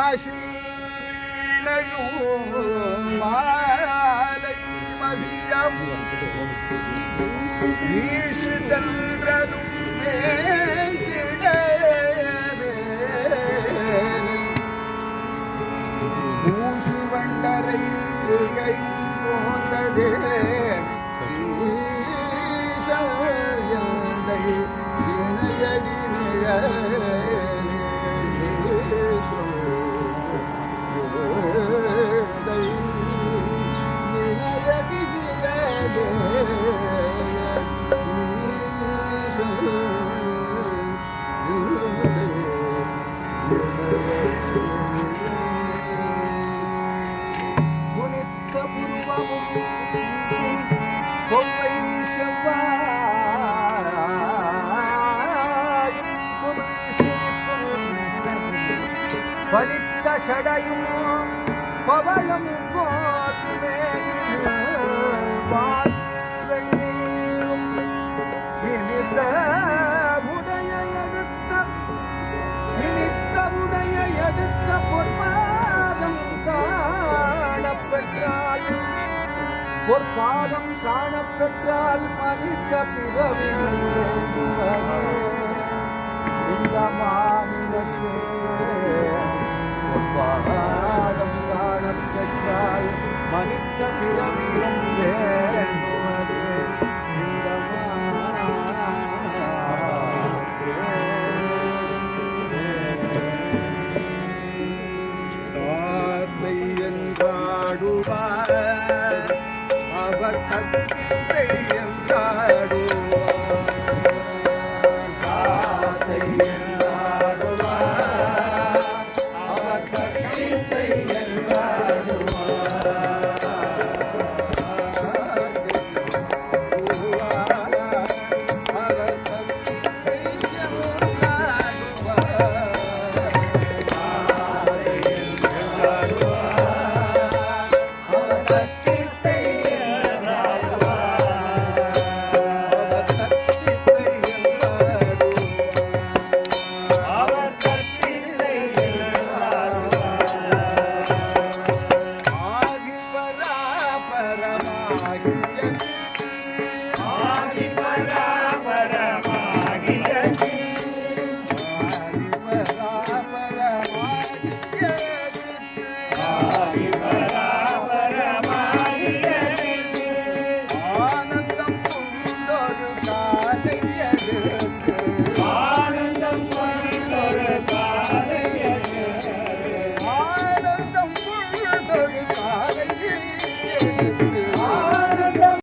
ஆசிலையும் மாலை மதியம் ஈசுதன்றனும் பூசுவண்டரை புகை போந்ததே ஈச எந்தை இணையடி நிழல் புருவமும் கொம்பை செவ்வாயும் சடையும் பவளம் போ பொற்பாதம் காணப்பெற்றால் மனித பிறவி இந்த மாநிலத்தே. பொற்பாதம் காணப்பெற்றால் மனித பிறவியும் வேண்டுவதே இந்த தாத்தை என்றாடுவார் அவர் தத்தை ஆனந்தம் கொண்டொரு காலை எடுத்து